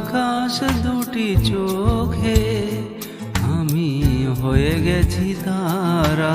আকাশ দুটি চোখে আমি হয়ে গেছি তারা।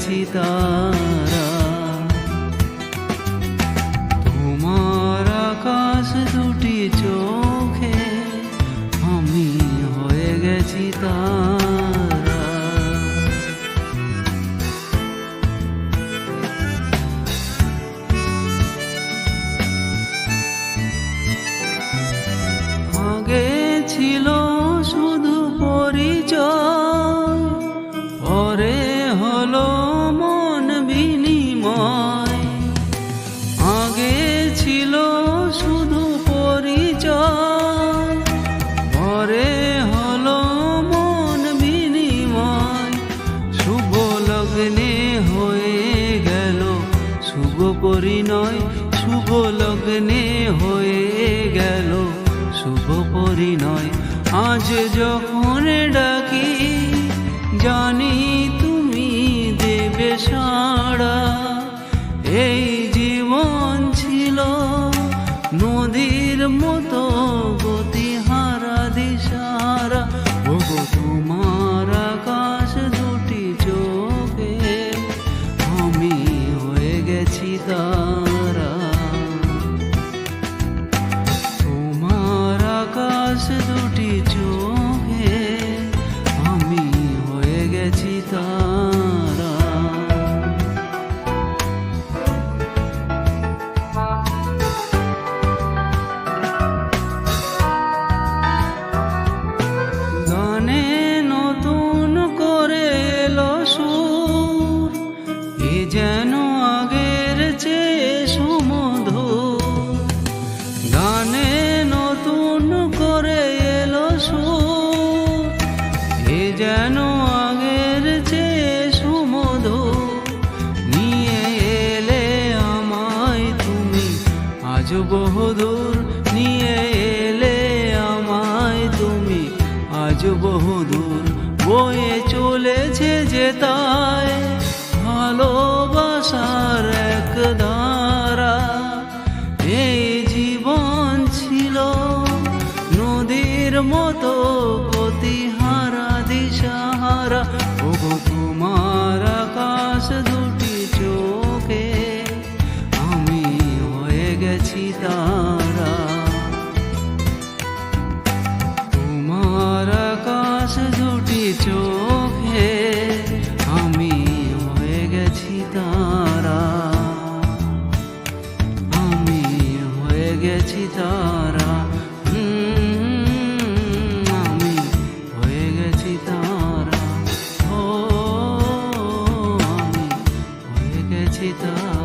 হয়ে গেছি পরিণয় শুভ লগ্নে হয়ে গেল শুভ পরিণয়। আজ যখন ডাকি জানি তুমি দেবে সাড়া। গেছি বহুদূর নিয়ে এলে আমায় তুমি আজ বহুদূর বয়ে চলেছে যে তাই। ভালোবাসার এক ধারা, এই জীবন ছিল নদীর মতো গতিহারা তারা ও আমি হয়ে গেছি তারা